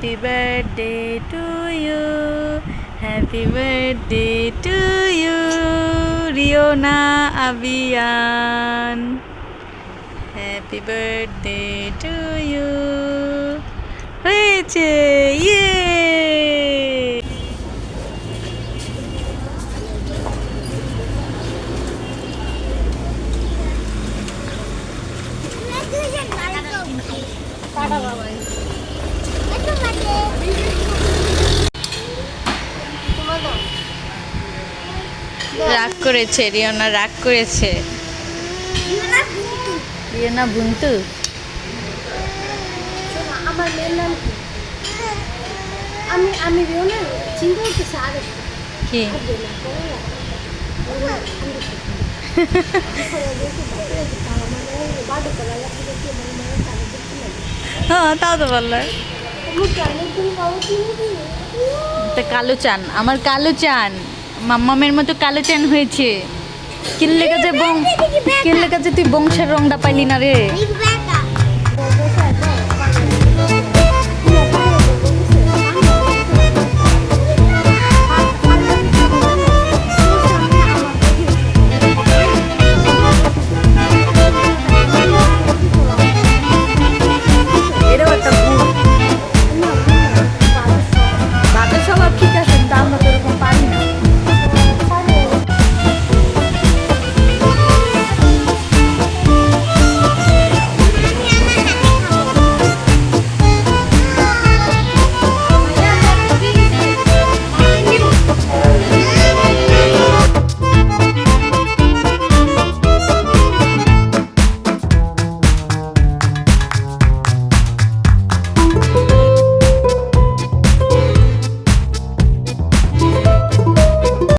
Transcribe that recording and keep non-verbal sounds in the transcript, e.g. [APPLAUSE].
Happy birthday to you happy birthday to you Riona Abiyan happy birthday to you হয়েছে ইয়ে রাগ করেছে রিওনা রাগ করেছে রিওনা বুন্তু আমার মেয়ের নাম কি আমি আমি রিও না চিন্তা করতেছি কি আর দিও না, করো না। [LAUGHS] করো না, আমি দেখি। করে দেখি, করে দেখি, তাও আমার মেয়ে বাড়ি করে, রাখি দেখি, আমার মেয়ের তারে দেখি না। হ্যাঁ তাও তো বলল তা কালো চান আমার কালো চান মাম্মামের মতো কালো চান হয়েছে। কিল্লে কাছে কিল্লে কাছে তুই বংশের রংটা পাইলি না রে।